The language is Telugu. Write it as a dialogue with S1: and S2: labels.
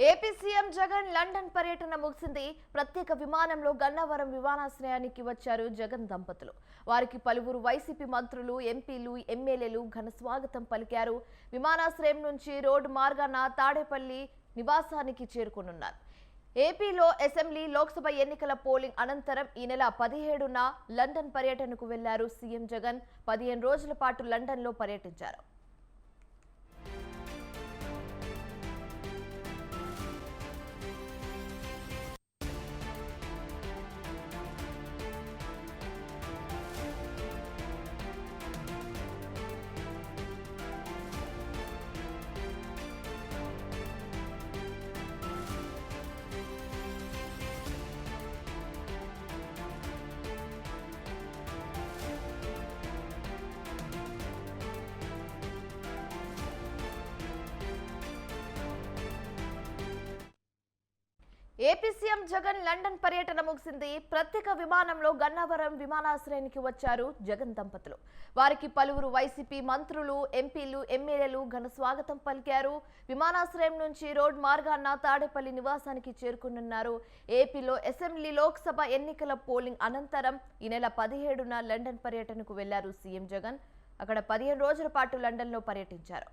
S1: ఏపీ సీఎం జగన్ లండన్ పర్యటన ముగిసింది. ప్రత్యేక విమానంలో గన్నవరం విమానాశ్రయానికి వచ్చారు జగన్ దంపతులు. వారికి పలువురు వైసీపీ మంత్రులు ఎంపీలు ఎమ్మెల్యేలు ఘన స్వాగతం పలికారు. విమానాశ్రయం నుంచి రోడ్డు మార్గాన తాడేపల్లి నివాసానికి చేరుకునున్నారు. ఏపీలో అసెంబ్లీ లోక్సభ ఎన్నికల పోలింగ్ అనంతరం ఈ నెల పదిహేడున లండన్ పర్యటనకు వెళ్ళారు సీఎం జగన్. పదిహేను రోజుల పాటు లండన్లో పర్యటించారు. ఏపీ సీఎం జగన్ లండన్ పర్యటన ముగిసింది. ప్రత్యేక విమానంలో గన్నవరం విమానాశ్రయానికి వచ్చారు జగన్ దంపతులు. వారికి పలువురు వైసీపీ మంత్రులు ఎంపీలు ఎమ్మెల్యేలు ఘన స్వాగతం పలికారు. విమానాశ్రయం నుంచి రోడ్ మార్గాన్న తాడేపల్లి నివాసానికి చేరుకునున్నారు. ఏపీలో అసెంబ్లీ లోక్సభ ఎన్నికల పోలింగ్ అనంతరం ఈ నెల పదిహేడున లండన్ పర్యటనకు వెళ్ళారు సీఎం జగన్. అక్కడ పదిహేను రోజుల పాటు లండన్లో పర్యటించారు.